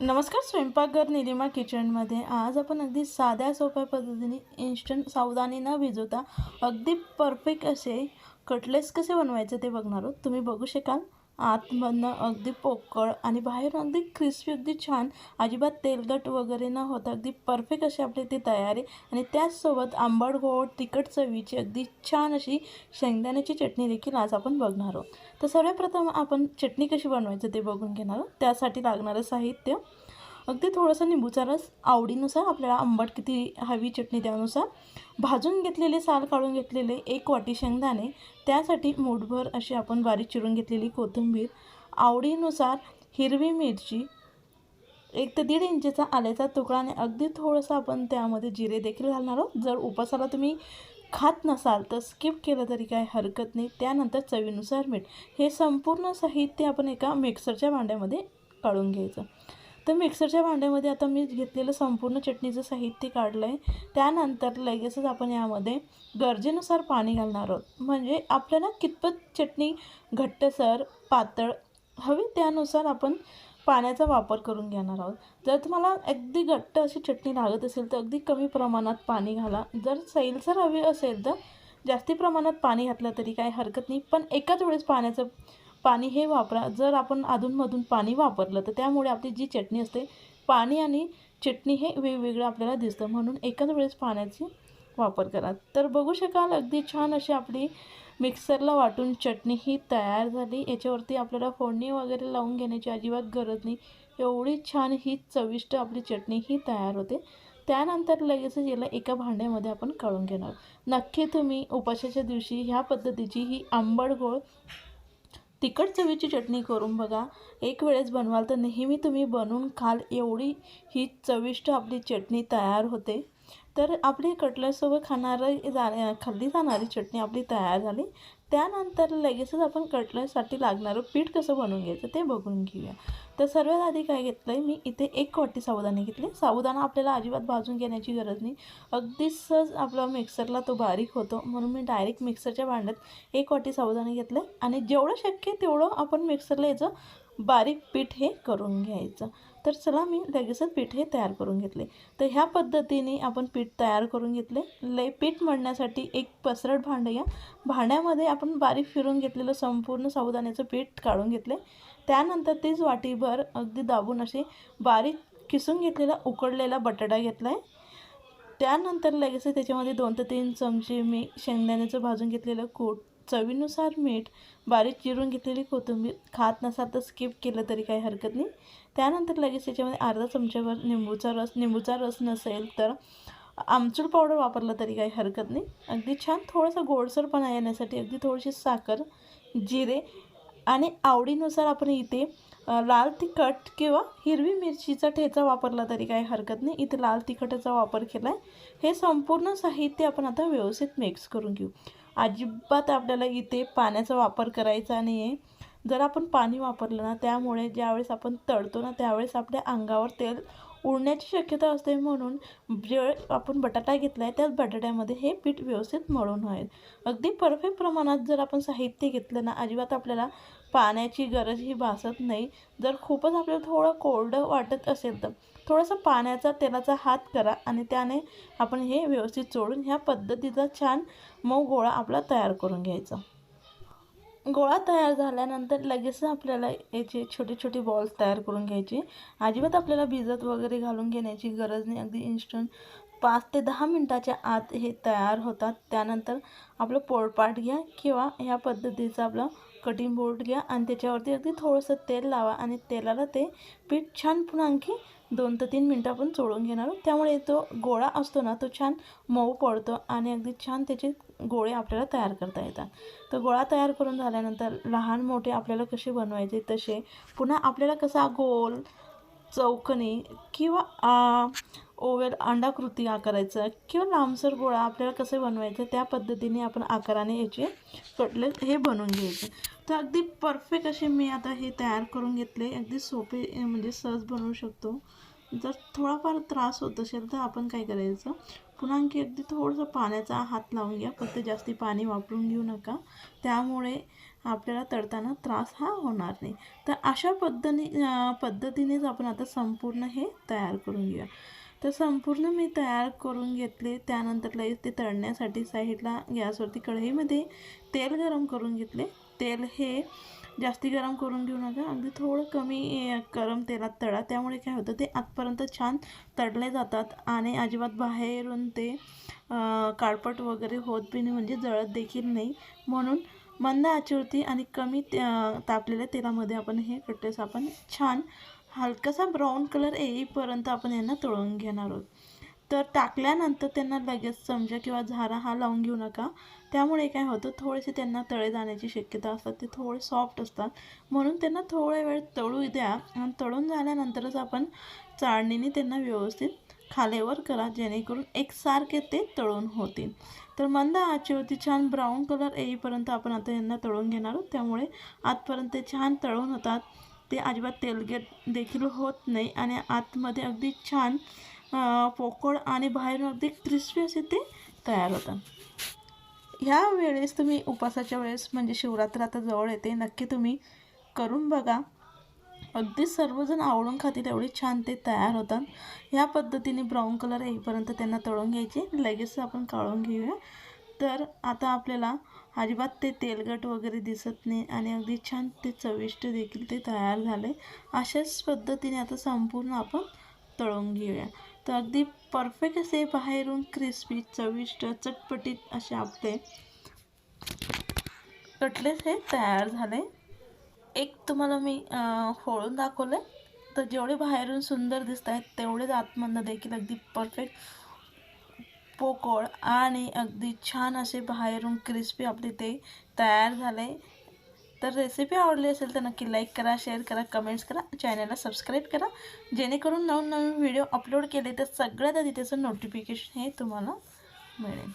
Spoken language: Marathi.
नमस्कार स्वयंपाकघर निलिमा किचनमध्ये. आज आपण अगदी साध्या सोप्या पद्धतीने इन्स्टंट सावधानी न भिजवता अगदी परफेक्ट असे कटलेट्स कसे बनवायचे ते बघणार आहोत. तुम्ही बघू शकाल. आतमधनं अगदी पोकळ आणि बाहेरून अगदी क्रिस्पी अगदी छान. अजिबात तेलकट वगैरे न होता अगदी परफेक्ट अशी आपली ती तयारी. आणि त्याचसोबत आंबट गोड तिखट चवीची अगदी छान अशी शेंगदाण्याची चटणी देखील आज आपण बघणार आहोत. तर सर्वप्रथम आपण चटणी कशी बनवायचं ते बघून घेणार आहोत. त्यासाठी लागणारं साहित्य अगदी थोडंसं निंबूचा रस आवडीनुसार आपल्याला आंबट किती हवी चटणी त्यानुसार भाजून घेतलेले साल काढून घेतलेले एक वाटी शेंगदाणे त्यासाठी मोठभर अशी आपण बारीक चिरून घेतलेली कोथिंबीर आवडीनुसार हिरवी मिरची एक ते दीड इंचीचा आल्याचा तुकडा आणि अगदी थोडंसं आपण त्यामध्ये जिरे देखील घालणार आहोत. जर उपासाला तुम्ही खात नसाल तर स्किप केलं तरी काय हरकत नाही. त्यानंतर चवीनुसार मीठ. हे संपूर्ण साहित्य आपण एका मिक्सरच्या भांड्यामध्ये काढून घ्यायचं. तर मिक्सरच्या भांड्यामध्ये आता मी घेतलेलं संपूर्ण चटणीचं साहित्य काढलं आहे त्यानंतर लगेचच आपण यामध्ये गरजेनुसार पाणी घालणार आहोत. म्हणजे आपल्याला कितपत चटणी घट्टसर पातळ हवी त्यानुसार आपण पाण्याचा वापर करून घेणार आहोत. जर तुम्हाला अगदी घट्ट अशी चटणी लागत असेल तर अगदी कमी प्रमाणात पाणी घाला. जर सैलसर हवी असेल तर जास्ती प्रमाणात पाणी घातलं तरी काही हरकत नाही. पण एकाच वेळेस पाण्याचं पाणी हे वापरा जर आपण अधूनमधून पाणी वापरलं तर त्यामुळे आपली जी चटणी असते पाणी आणि चटणी हे वेगवेगळं आपल्याला दिसतं. म्हणून एकाच वेळेस पाण्याची वापर करा. तर बघू शकाल अगदी छान अशी आपली मिक्सरला वाटून चटणी ही तयार झाली. याच्यावरती आपल्याला फोडणी वगैरे लावून घेण्याची अजिबात गरज नाही. एवढी छान ही चविष्ट आपली चटणी ही तयार होते. त्यानंतर लगेचच याला एका भांड्यामध्ये आपण काढून घेणार. नक्की तुम्ही उपासाच्या दिवशी ह्या पद्धतीची ही आंबट गोळ तिखट चवीची चटणी करून बघा. एक वेळेस बनवाल तर नेहमी तुम्ही बनवून खाल एवढी ही चविष्ट आपली चटणी तयार होते. तर आपली कटलेटसोबत खाणारं जा खाल्ली जाणारी चटणी आपली तयार झाली. त्यानंतर लगेचच आपण कटलेटसाठी लागणारं पीठ कसं बनवून घ्यायचं ते बघून घेऊया. तर सर्वात आधी काय घेतलं आहे मी इथे एक वाटी सावधानी घेतले. साबुदाणा आपल्याला अजिबात भाजून घेण्याची गरज नाही. अगदी सहज आपला मिक्सरला तो बारीक होतो. म्हणून मी डायरेक्ट मिक्सरच्या भांड्यात एक वाटी साबुदाणे घेतलं आणि जेवढं शक्य तेवढं आपण मिक्सरला याचं बारीक पीठ हे करून घ्यायचं. तर चला मी लगेचच पीठ हे तयार करून घेतले. तर ह्या पद्धतीने आपण पीठ तयार करून घेतले. लय पीठ मळण्यासाठी एक पसरट भांडं या भांड्यामध्ये आपण बारीक फिरून घेतलेलं संपूर्ण साबुदाण्याचं पीठ काढून घेतले. त्यानंतर तीच वाटीभर अगदी दाबून असे बारीक किसून घेतलेला उकडलेला बटाटा घेतला आहे त्यानंतर लगेच त्याच्यामध्ये दोन ते तीन चमचे मी शेंगदाण्याचं भाजून घेतलेलं कूट चवीनुसार मीठ बारीक चिरून घेतलेली कोथिंबीर खात नसाल तर स्किप केलं तरी काही हरकत नाही. त्यानंतर लगेच त्याच्यामध्ये अर्धा चमच्यावर निंबूचा रस निंबूचा रस नसेल तर आमचूर पावडर वापरलं तरी काही हरकत नाही. अगदी छान थोडंसं गोडसरपणा येण्यासाठी अगदी थोडीशी साखर जिरे आणि आवडीनुसार आपण इथे लाल तिखट किंवा हिरवी मिरचीचा ठेचा वापरला तरी काही हरकत नाही. इथे लाल तिखटाचा वापर केला आहे हे संपूर्ण साहित्य आपण आता व्यवस्थित मिक्स करून घेऊ. अजिबात आपल्याला इथे पाण्याचा वापर करायचा नाही आहे जर आपण पाणी वापरलं ना त्यामुळे ज्यावेळेस आपण तळतो ना त्यावेळेस आपल्या अंगावर तेल उडण्याची शक्यता असते म्हणून जे आपण बटाटा घेतला आहे त्याच बटाट्यामध्ये हे पीठ व्यवस्थित मळून आहेत अगदी परफेक्ट प्रमाणात जर आपण साहित्य घेतलं ना अजिबात आपल्याला पाण्याची गरज ही भासत नाही. जर खूपच आपल्याला थोडं कोरडं वाटत असेल तर थोडंसं पाण्याचा तेलाचा हात करा आणि त्याने आपण हे व्यवस्थित चोळून ह्या पद्धतीचा छान मऊ गोळा आपला तयार करून घ्यायचा. गोळा तयार झाल्यानंतर लगेच आपल्याला याचे छोटे छोटे बॉल्स तयार करून घ्यायचे. अजिबात आपल्याला भिजत वगैरे घालून घेण्याची गरज नाही. अगदी इन्स्टंट पाच ते दहा मिनटाच्या आत हे तयार होतात. त्यानंतर आपलं पोळपाट घ्या किंवा ह्या पद्धतीचं आपलं कटिंग बोर्ड घ्या आणि त्याच्यावरती अगदी थोडंसं तेल लावा आणि तेलाला ते पीठ छान पुन्हा आणखी दोन ते तीन मिनटं आपण चोळून घेणार त्यामुळे तो गोळा असतो ना तो छान मऊ पडतो आणि अगदी छान त्याचे गोळे आपल्याला तयार करता येतात. तर गोळा तयार करून झाल्यानंतर लहान मोठे आपल्याला कसे बनवायचे? तसे पुन्हा आपल्याला कसा गोल चौकणी किंवा ओवेल अंडाकृती आकारायचं किंवा लांबसर गोळा आपल्याला कसे बनवायचं? त्या पद्धतीने आपण आकाराने याचे कटलेट हे बनवून घ्यायचे. तर अगदी परफेक्ट असे मी आता हे तयार करून घेतले. अगदी सोपे म्हणजे सहज बनवू शकतो. जर थोडाफार त्रास होत असेल तर आपण काय करायचं? पुन्हा आणखी अगदी थोडंसं पाण्याचा हात लावून घ्या. फक्त जास्ती पाणी वापरून घेऊ नका. त्यामुळे आपल्याला तळताना त्रास हा होणार नाही. तर अशा पद्धती पद्धतीनेच आपण आता संपूर्ण हे तयार करून घेऊया. तर संपूर्ण मी तयार करून घेतले. त्यानंतर लगेच ते तळण्यासाठी साईडला गॅसवरती कढईमध्ये तेल गरम करून घेतले. तेल हे जास्ती गरम करून घेऊ नका. अगदी थोडं कमी गरम तेलात तळा. त्यामुळे काय होतं ते आतपर्यंत छान तळले जातात आणि अजिबात बाहेरून ते काळपट वगैरे होत बी नाही म्हणजे जळत देखील नाही. म्हणून मंद आचुरती आणि कमी ते- तापलेल्या तेलामध्ये आपण हे कट्टेस आपण छान हलकासा ब्राऊन कलर येईपर्यंत आपण यांना तळून घेणार आहोत. तर टाकल्यानंतर त्यांना लगेच चमचा किंवा झारा हा लावून घेऊ नका. त्यामुळे काय होतं थोडेसे त्यांना तळे जाण्याची शक्यता असतात. ते थोडे सॉफ्ट असतात. म्हणून त्यांना थोडा वेळ तळू द्या. आणि तळून झाल्यानंतरच आपण चाळणीने त्यांना व्यवस्थित खालेवर करा जेणेकरून एकसारखे ते तळून होतील. तर मंद आचेवरती छान ब्राऊन कलर येईपर्यंत आपण आता यांना तळून घेणार आहोत. त्यामुळे आतपर्यंत ते छान तळून होतात. ते अजिबात तेलगेट देखील होत नाही. आणि आतमध्ये अगदी छान पोकळ आणि बाहेरून अगदी क्रिस्पी असे ते तयार होतात. ह्या वेळेस तुम्ही उपासाच्या वेळेस म्हणजे शिवरात्र आता जवळ येते नक्की तुम्ही करून बघा. अगदी सर्वजण आवडून खातील एवढे छान ते तयार होतात. ह्या पद्धतीने ब्राऊन कलर येईपर्यंत त्यांना तळून घ्यायचे. लगेच आपण काढून घेऊया. तर आता आपल्याला अजिबात ते तेलगट वगैरे दिसत नाही आणि अगदी छान ते चविष्ट देखील ते तयार झाले. अशाच पद्धतीने आता संपूर्ण आपण तळून घेऊया. तर अगदी परफेक्ट असे बाहेरून क्रिस्पी चविष्ट चटपटीत असे आपले कटलेस हे तयार झाले. एक तुम्हाला मी अं, फोडून दाखवलं तर जेवढे बाहेरून सुंदर दिसत आहेत तेवढेच आतमधनं देखील अगदी परफेक्ट पोकळ आणि अगदी छान असे बाहेरून क्रिस्पी आपले ते तयार झाले. तर रेसिपी आवडली असेल तर नक्की लाईक करा शेअर करा कमेंट्स करा चॅनलला सबस्क्राईब करा. जेणेकरून नवनवीन व्हिडिओ अपलोड केले तर सगळ्यात आधी त्याचं नोटिफिकेशन हे तुम्हाला मिळेल.